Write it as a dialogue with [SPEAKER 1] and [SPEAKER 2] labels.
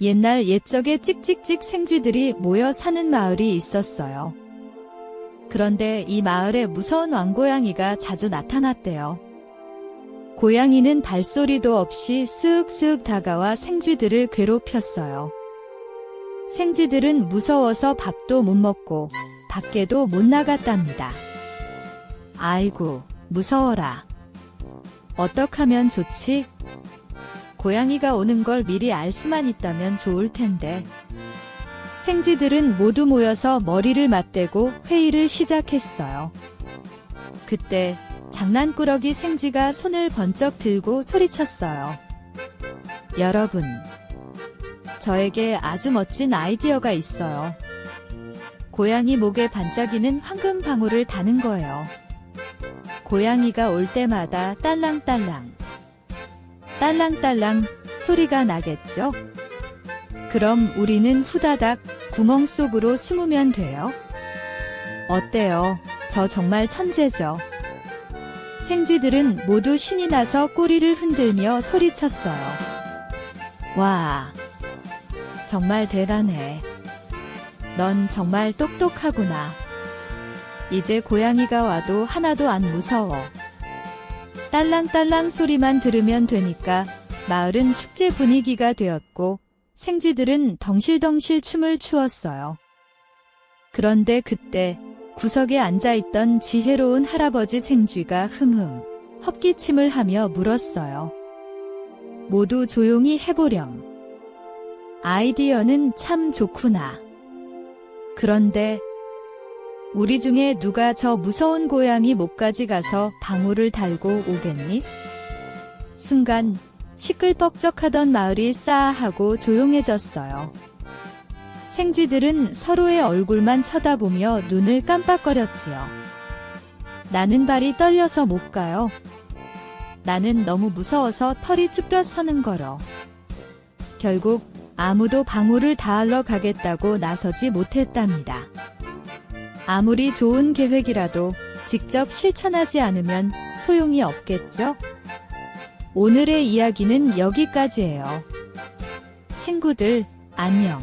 [SPEAKER 1] 옛날 옛적에 찍찍찍 생쥐들이 모여 사는 마을이 있었어요. 그런데 이 마을에 무서운 왕고양이가 자주 나타났대요. 고양이는 발소리도 없이 쓱쓱 다가와 생쥐들을 괴롭혔어요. 생쥐들은 무서워서 밥도 못 먹고 밖에도 못 나갔답니다. 아이고, 무서워라. 어떡하면 좋지? 고양이가 오는 걸 미리 알 수만 있다면 좋을 텐데. 생쥐들은 모두 모여서 머리를 맞대고 회의를 시작했어요. 그때 장난꾸러기 생쥐가 손을 번쩍 들고 소리쳤어요. 여러분, 저에게 아주 멋진 아이디어가 있어요. 고양이 목에 반짝이는 황금 방울을 다는 거예요. 고양이가 올 때마다 딸랑딸랑, 딸랑딸랑 소리가 나겠죠? 그럼 우리는 후다닥 구멍 속으로 숨으면 돼요. 어때요? 저 정말 천재죠? 생쥐들은 모두 신이 나서 꼬리를 흔들며 소리쳤어요. 와, 정말 대단해. 넌 정말 똑똑하구나. 이제 고양이가 와도 하나도 안 무서워. 딸랑딸랑 소리만 들으면 되니까 마을은 축제 분위기가 되었고 생쥐들은 덩실덩실 춤을 추었어요. 그런데 그때 구석에 앉아있던 지혜로운 할아버지 생쥐가 흠흠 헛기침을 하며 물었어요. 모두 조용히 해보렴. 아이디어는 참 좋구나. 그런데 우리 중에 누가 저 무서운 고양이 목까지 가서 방울을 달고 오겠니? 순간 시끌벅적하던 마을이 싸하고 조용해졌어요. 생쥐들은 서로의 얼굴만 쳐다보며 눈을 깜빡거렸지요. 나는 발이 떨려서 못 가요. 나는 너무 무서워서 털이 쭈뼛 서는 거로. 결국 아무도 방울을 다하러 가겠다고 나서지 못했답니다. 아무리 좋은 계획이라도 직접 실천하지 않으면 소용이 없겠죠? 오늘의 이야기는 여기까지예요. 친구들, 안녕.